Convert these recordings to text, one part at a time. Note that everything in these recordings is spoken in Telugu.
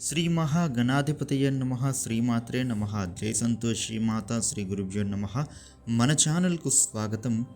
శ్రీ మహాగణాధిపతయ నమ శ్రీమాత్రే నమ. జై సంతోషి మాత శ్రీ గురుభ్యో నమ. మన ఛానల్కు స్వాగతం.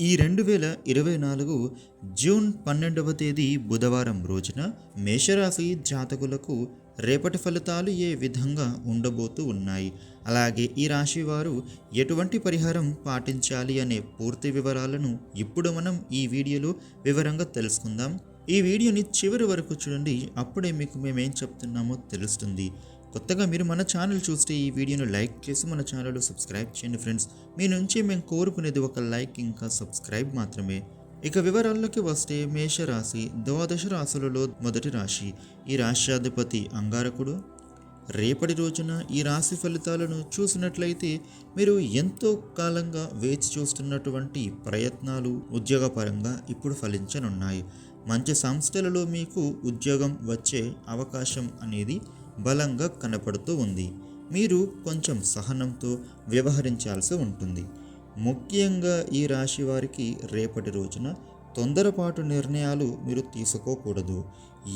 ఈ రెండు వేల ఇరవై నాలుగు జూన్ పన్నెండవ తేదీ బుధవారం రోజున మేషరాశి జాతకులకు రేపటి ఫలితాలు ఏ విధంగా ఉండబోతూ ఉన్నాయి? అలాగే ఈ రాశి వారు ఎటువంటి పరిహారం పాటించాలి అనే పూర్తి వివరాలను ఇప్పుడు మనం ఈ వీడియోలో వివరంగా తెలుసుకుందాం. ఈ వీడియోని చివరి వరకు చూడండి. అప్పుడే మీకు మేమేం చెప్తున్నామో తెలుస్తుంది. కొత్తగా మీరు మన ఛానల్ చూస్తే ఈ వీడియోను లైక్ చేసి మన ఛానల్ సబ్స్క్రైబ్ చేయండి ఫ్రెండ్స్. మీ నుంచి మేము కోరుకునేది ఒక లైక్ ఇంకా సబ్స్క్రైబ్ మాత్రమే. ఇక వివరాల్లోకి వస్తే మేషరాశి ద్వాదశ రాశులలో మొదటి రాశి. ఈ రాశ్యాధిపతి అంగారకుడు. రేపటి రోజున ఈ రాశి ఫలితాలను చూసినట్లయితే మీరు ఎంతో కాలంగా వేచి చూస్తున్నటువంటి ప్రయత్నాలు ఉద్యోగపరంగా ఇప్పుడు ఫలించనున్నాయి. మంచి సంస్థలలో మీకు ఉద్యోగం వచ్చే అవకాశం అనేది బలంగా కనపడుతూ ఉంది. మీరు కొంచెం సహనంతో వ్యవహరించాల్సి ఉంటుంది. ముఖ్యంగా ఈ రాశి వారికి రేపటి రోజున తొందరపాటు నిర్ణయాలు మీరు తీసుకోకూడదు.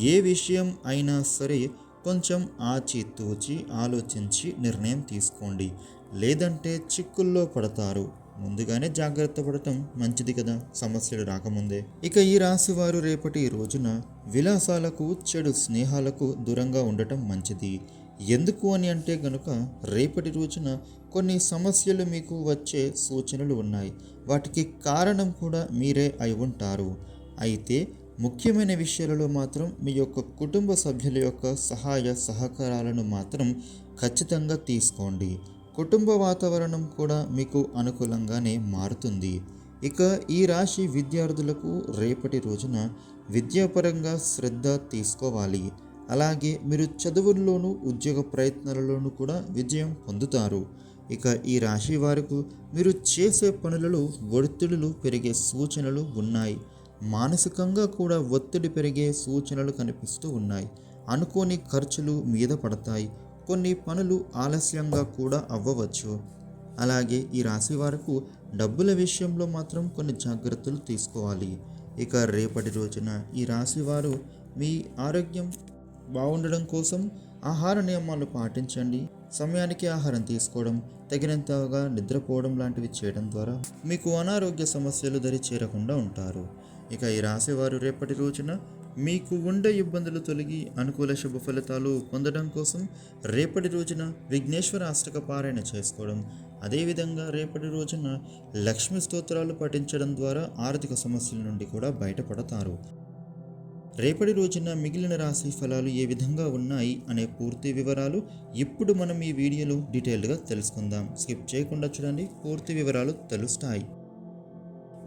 ఏ విషయం అయినా సరే కొంచెం ఆచితూచి ఆలోచించి నిర్ణయం తీసుకోండి. లేదంటే చిక్కుల్లో పడతారు. ముందుగానే జాగ్రత్త పడటం మంచిది కదా. సమస్యలు రాకముందే. ఇక ఈ రాశి వారు రేపటి రోజున విలాసాలకు చెడు స్నేహాలకు దూరంగా ఉండటం మంచిది. ఎందుకు అని అంటే గనుక రేపటి రోజున కొన్ని సమస్యలు మీకు వచ్చే సూచనలు ఉన్నాయి. వాటికి కారణం కూడా మీరే అయి ఉంటారు. అయితే ముఖ్యమైన విషయాలలో మాత్రం మీ యొక్క కుటుంబ సభ్యుల యొక్క సహాయ సహకారాలను మాత్రం ఖచ్చితంగా తీసుకోండి. కుటుంబ వాతావరణం కూడా మీకు అనుకూలంగానే మారుతుంది. ఇక ఈ రాశి విద్యార్థులకు రేపటి రోజున విద్యాపరంగా శ్రద్ధ తీసుకోవాలి. అలాగే మీరు చదువుల్లోనూ ఉద్యోగ ప్రయత్నాలలోనూ కూడా విజయం పొందుతారు. ఇక ఈ రాశి వారికి మీరు చేసే పనులలో ఒత్తిడులు పెరిగే సూచనలు ఉన్నాయి. మానసికంగా కూడా ఒత్తిడి పెరిగే సూచనలు కనిపిస్తూ ఉన్నాయి. అనుకోని ఖర్చులు మీద పడతాయి. కొన్ని పనులు ఆలస్యంగా కూడా అవ్వవచ్చు. అలాగే ఈ రాశి వారికి డబ్బుల విషయంలో మాత్రం కొన్ని జాగ్రత్తలు తీసుకోవాలి. ఇక రేపటి రోజున ఈ రాశి వారు మీ ఆరోగ్యం బాగుండడం కోసం ఆహార నియమాలు పాటించండి. సమయానికి ఆహారం తీసుకోవడం తగినంతగా నిద్రపోవడం లాంటివి చేయడం ద్వారా మీకు అనారోగ్య సమస్యలు దరి చేరకుండా ఉంటారు. ఇక ఈ రాశివారు రేపటి రోజున మీకు ఉండే ఇబ్బందులు తొలగి అనుకూల శుభ ఫలితాలు పొందడం కోసం రేపటి రోజున విఘ్నేశ్వర అష్టక పారాయణ చేసుకోవడం. అదేవిధంగా రేపటి రోజున లక్ష్మీ స్తోత్రాలు పఠించడం ద్వారా ఆర్థిక సమస్యల నుండి కూడా బయటపడతారు. రేపటి రోజున మిగిలిన రాశి ఫలాలు ఏ విధంగా ఉన్నాయి అనే పూర్తి వివరాలు ఇప్పుడు మనం ఈ వీడియోలో డీటెయిల్డ్గా తెలుసుకుందాం. స్కిప్ చేయకుండా చూడండి పూర్తి వివరాలు తెలుస్తాయి.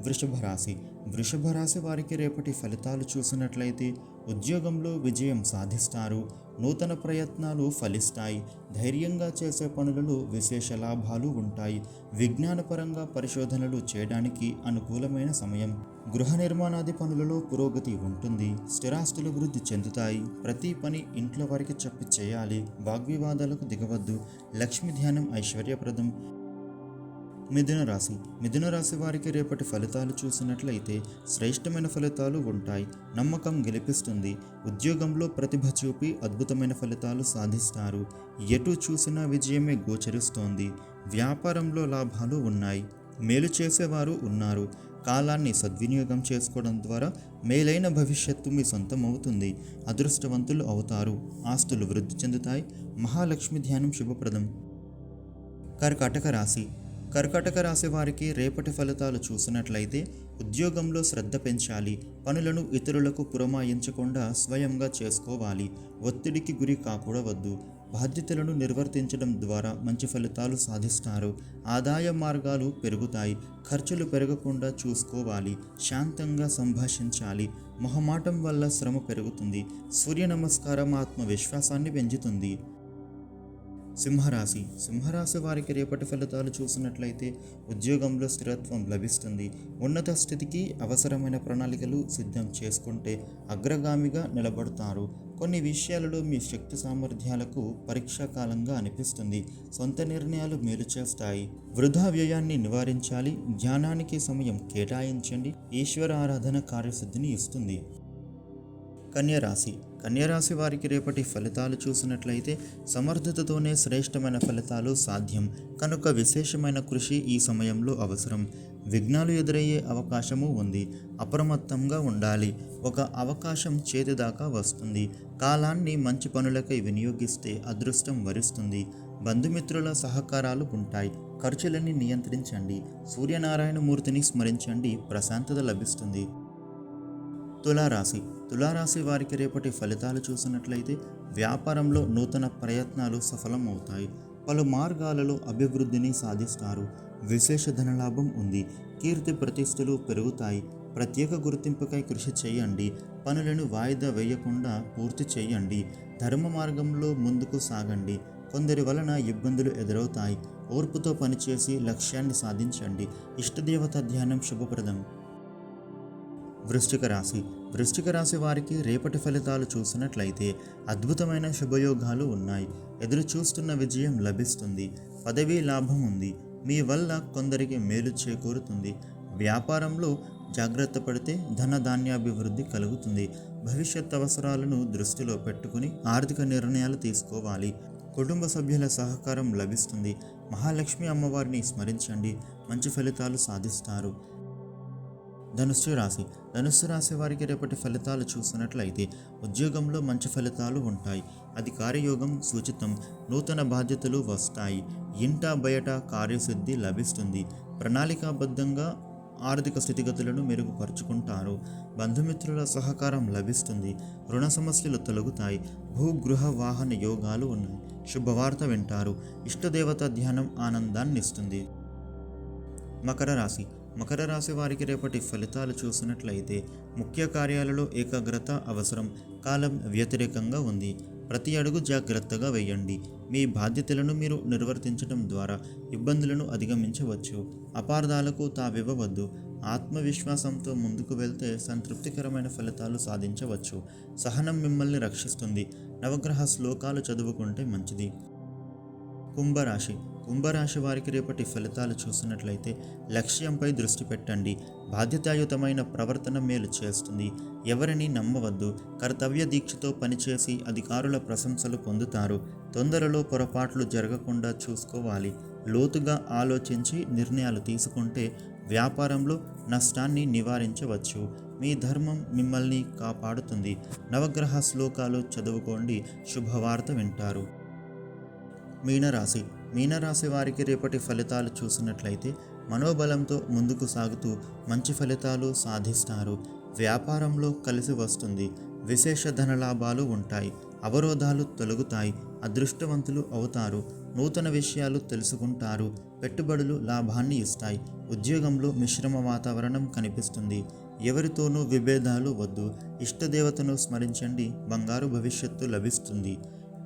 వృషభ రాశి. వృషభ రాశి వారికి రేపటి ఫలితాలు చూసినట్లయితే ఉద్యోగంలో విజయం సాధిస్తారు. నూతన ప్రయత్నాలు ఫలిస్తాయి. ధైర్యంగా చేసే పనులలో విశేష లాభాలు ఉంటాయి. విజ్ఞానపరంగా పరిశోధనలు చేయడానికి అనుకూలమైన సమయం. గృహ నిర్మాణాది పనులలో పురోగతి ఉంటుంది. స్థిరాస్తులు వృద్ధి చెందుతాయి. ప్రతి పని ఇంట్లో వారికి చెప్పి చేయాలి. వాగ్వివాదాలకు దిగవద్దు. లక్ష్మి ధ్యానం ఐశ్వర్యప్రదం. మిథున రాశి. మిథున రాశి వారికి రేపటి ఫలితాలు చూసినట్లయితే శ్రేష్టమైన ఫలితాలు ఉంటాయి. నమ్మకం గెలిపిస్తుంది. ఉద్యోగంలో ప్రతిభ చూపి అద్భుతమైన ఫలితాలు సాధిస్తారు. ఎటు చూసినా విజయమే గోచరిస్తోంది. వ్యాపారంలో లాభాలు ఉన్నాయి. మేలు చేసేవారు ఉన్నారు. కాలాన్ని సద్వినియోగం చేసుకోవడం ద్వారా మేలైన భవిష్యత్తు మీ సొంతం అవుతుంది. అదృష్టవంతులు అవుతారు. ఆస్తులు వృద్ధి చెందుతాయి. మహాలక్ష్మి ధ్యానం శుభప్రదం. కర్కాటక రాశి. కర్కాటక రాశి వారికి రేపటి ఫలితాలు చూసినట్లయితే ఉద్యోగంలో శ్రద్ధ పెంచాలి పనులను ఇతరులకు పురమాయించకుండా స్వయంగా చేసుకోవాలి. ఒత్తిడికి గురి కాకూడవద్దు. బాధ్యతలను నిర్వర్తించడం ద్వారా మంచి ఫలితాలు సాధిస్తారు. ఆదాయ మార్గాలు పెరుగుతాయి. ఖర్చులు పెరగకుండా చూసుకోవాలి. శాంతంగా సంభాషించాలి. మొహమాటం వల్ల శ్రమ పెరుగుతుంది. సూర్య నమస్కారం ఆత్మవిశ్వాసాన్ని పెంచుతుంది. సింహరాశి. సింహరాశి వారికి రేపటి ఫలితాలు చూసినట్లయితే ఉద్యోగంలో స్థిరత్వం లభిస్తుంది. ఉన్నత స్థితికి అవసరమైన ప్రణాళికలు సిద్ధం చేసుకుంటే అగ్రగామిగా నిలబడతారు. కొన్ని విషయాలలో మీ శక్తి సామర్థ్యాలకు పరీక్షాకాలంగా అనిపిస్తుంది. సొంత నిర్ణయాలు మేలు చేస్తాయి. వృధా వ్యయాన్ని నివారించాలి. ధ్యానానికి సమయం కేటాయించండి. ఈశ్వర ఆరాధన కార్యసిద్ధిని ఇస్తుంది. కన్యరాశి. కన్యరాశి వారికి రేపటి ఫలితాలు చూసినట్లయితే సమర్థతతోనే శ్రేష్టమైన ఫలితాలు సాధ్యం. కనుక విశేషమైన కృషి ఈ సమయంలో అవసరం. విఘ్నాలు ఎదురయ్యే అవకాశము ఉంది. అప్రమత్తంగా ఉండాలి. ఒక అవకాశం చేతిదాకా వస్తుంది. కాలాన్ని మంచి పనులకై వినియోగిస్తే అదృష్టం వరిస్తుంది. బంధుమిత్రుల సహకారాలు ఉంటాయి. ఖర్చులని నియంత్రించండి. సూర్యనారాయణమూర్తిని స్మరించండి. ప్రశాంతత లభిస్తుంది. తులారాశి. తులారాశి వారికి రేపటి ఫలితాలు చూసినట్లయితే వ్యాపారంలో నూతన ప్రయత్నాలు సఫలం అవుతాయి పలు మార్గాలలో అభివృద్ధిని సాధిస్తారు. విశేష ధనలాభం ఉంది. కీర్తి ప్రతిష్టలు పెరుగుతాయి. ప్రత్యేక గుర్తింపుకై కృషి చేయండి. పనులను వాయిదా వేయకుండా పూర్తి చేయండి. ధర్మ మార్గంలో ముందుకు సాగండి. కొందరి వలన ఇబ్బందులు ఎదురవుతాయి. ఓర్పుతో పనిచేసి లక్ష్యాన్ని సాధించండి. ఇష్టదేవత ధ్యానం శుభప్రదం. వృష్టిక రాశి. వృష్టిక రాశి వారికి రేపటి ఫలితాలు చూసినట్లయితే అద్భుతమైన శుభయోగాలు ఉన్నాయి. ఎదురు చూస్తున్న విజయం లభిస్తుంది. పదవీ లాభం ఉంది. మీ వల్ల కొందరికి మేలు చేకూరుతుంది. వ్యాపారంలో జాగ్రత్త పడితే ధన ధాన్యాభివృద్ధి కలుగుతుంది. భవిష్యత్ అవసరాలను దృష్టిలో పెట్టుకుని ఆర్థిక నిర్ణయాలు తీసుకోవాలి. కుటుంబ సభ్యుల సహకారం లభిస్తుంది. మహాలక్ష్మి అమ్మవారిని స్మరించండి. మంచి ఫలితాలు సాధిస్తారు. ధనుస్సు రాశి. ధనుస్సు రాశి వారికి రేపటి ఫలితాలు చూసినట్లయితే ఉద్యోగంలో మంచి ఫలితాలు ఉంటాయి. అది కార్యయోగం సూచితం. నూతన బాధ్యతలు వస్తాయి. ఇంట బయట కార్యసిద్ధి లభిస్తుంది. ప్రణాళికాబద్ధంగా ఆర్థిక స్థితిగతులను మెరుగుపరుచుకుంటారు. బంధుమిత్రుల సహకారం లభిస్తుంది. రుణ సమస్యలు తొలగుతాయి. భూగృహ వాహన యోగాలు ఉన్నాయి. శుభవార్త వింటారు. ఇష్టదేవత ధ్యానం ఆనందాన్ని ఇస్తుంది మకర రాశి. మకర రాశి వారికి రేపటి ఫలితాలు చూసినట్లయితే ముఖ్య కార్యాలలో ఏకాగ్రత అవసరం కాలం వ్యతిరేకంగా ఉంది. ప్రతి అడుగు జాగ్రత్తగా వేయండి. మీ బాధ్యతలను మీరు నిర్వర్తించడం ద్వారా ఇబ్బందులను అధిగమించవచ్చు. అపార్థాలకు తావివ్వవద్దు. ఆత్మవిశ్వాసంతో ముందుకు వెళ్తే సంతృప్తికరమైన ఫలితాలు సాధించవచ్చు. సహనం మిమ్మల్ని రక్షిస్తుంది. నవగ్రహ శ్లోకాలు చదువుకుంటే మంచిది. కుంభరాశి. కుంభరాశి వారికి రేపటి ఫలితాలు చూసినట్లయితే లక్ష్యంపై దృష్టి పెట్టండి. బాధ్యతాయుతమైన ప్రవర్తన మేలు చేస్తుంది. ఎవరిని నమ్మవద్దు. కర్తవ్య దీక్షతో పనిచేసి అధికారుల ప్రశంసలు పొందుతారు. తొందరలో పొరపాట్లు జరగకుండా చూసుకోవాలి. లోతుగా ఆలోచించి నిర్ణయాలు తీసుకుంటే వ్యాపారంలో నష్టాన్ని నివారించవచ్చు. మీ ధర్మం మిమ్మల్ని కాపాడుతుంది. నవగ్రహ శ్లోకాలు చదువుకోండి. శుభవార్త వింటారు. మీనరాశి. మీనరాశి వారికి రేపటి ఫలితాలు చూసినట్లయితే మనోబలంతో ముందుకు సాగుతూ మంచి ఫలితాలు సాధిస్తారు. వ్యాపారంలో కలిసి వస్తుంది. విశేష ధనలాభాలు ఉంటాయి. అవరోధాలు తొలగుతాయి. అదృష్టవంతులు అవుతారు. నూతన విషయాలు తెలుసుకుంటారు. పెట్టుబడులు లాభాన్ని ఇస్తాయి. ఉద్యోగంలో మిశ్రమ వాతావరణం కనిపిస్తుంది. ఎవరితోనూ విభేదాలు వద్దు. ఇష్టదేవతను స్మరించండి. బంగారు భవిష్యత్తు లభిస్తుంది.